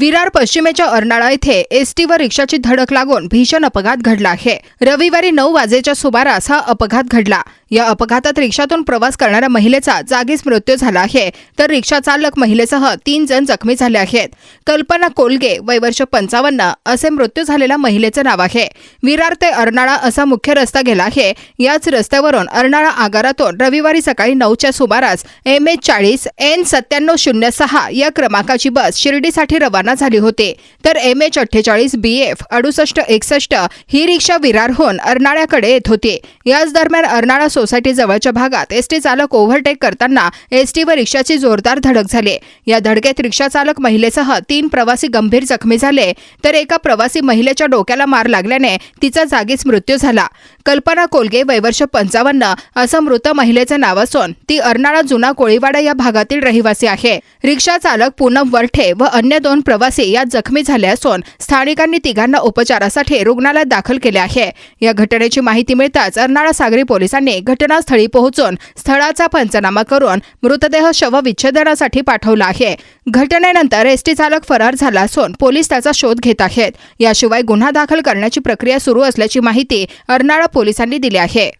विरार पश्चिमेच्या अर्नाळा येथे एसटीवर व रिक्षाची धडक लागून भीषण अपघात घडला आहे. रविवारी नऊ वाजेच्या सुमारास हा अपघात घडला. या अपघातात रिक्षातून प्रवास करणाऱ्या महिलेचा जागीच मृत्यू झाला आहे. तर रिक्षा चालक महिलेसह तीन जण जखमी झाले आहेत. कल्पना कोलगे वैवर्ष पंचावन्न असे मृत्यू झालेल्या महिलेचं नाव आहे. विरार ते अर्नाळा असा मुख्य रस्ता गेला आहे. याच रस्त्यावरून अर्नाळा आगारातून रविवारी सकाळी नऊच्या सुमारास एम एच चाळीस एन सत्त्याण्णव शून्य सहा या क्रमांकाची बस शिर्डीसाठी रवाना झाली होती. तर एम एच अठ्ठेचाळीस बी एफ अडुसष्ट एकसष्ट ही रिक्षा विरारहून अर्नाळ्याकडे येत होती. याच दरम्यान अर्नाळा सोसायटी जवळच्या भागात एसटी चालक ओव्हरटेक करताना एसटी व रिक्षाची जोरदार धडक झाली. या धडकेत रिक्षा चालक महिलेसह तीन प्रवासी गंभीर जखमी झाले. तर एका प्रवासी महिलेच्या डोक्याला मार लागल्याने तिचा जागीच मृत्यू झाला. कल्पना कोलगे वयवर्ष पंचावन्न असं मृत महिलेचं नाव असून ती अर्नाळा जुना कोळीवाडा या भागातील रहिवासी आहे. रिक्षा चालक पूनम वरठे व अन्य दोन प्रवासी यात जखमी झाले असून स्थानिकांनी तिघांना उपचारासाठी रुग्णालयात दाखल केले आहे. या घटनेची माहिती मिळताच अर्नाळा सागरी पोलिसांनी घटनास्थळी पोहोचून स्थळाचा पंचनामा करून मृतदेह शवविच्छेदनासाठी पाठवला आहे. घटनेनंतर एसटी चालक फरार झाला असून पोलीस त्याचा शोध घेत आहेत. याशिवाय गुन्हा दाखल करण्याची प्रक्रिया सुरू असल्याची माहिती अर्नाळा पोलिसांनी दिली आहे.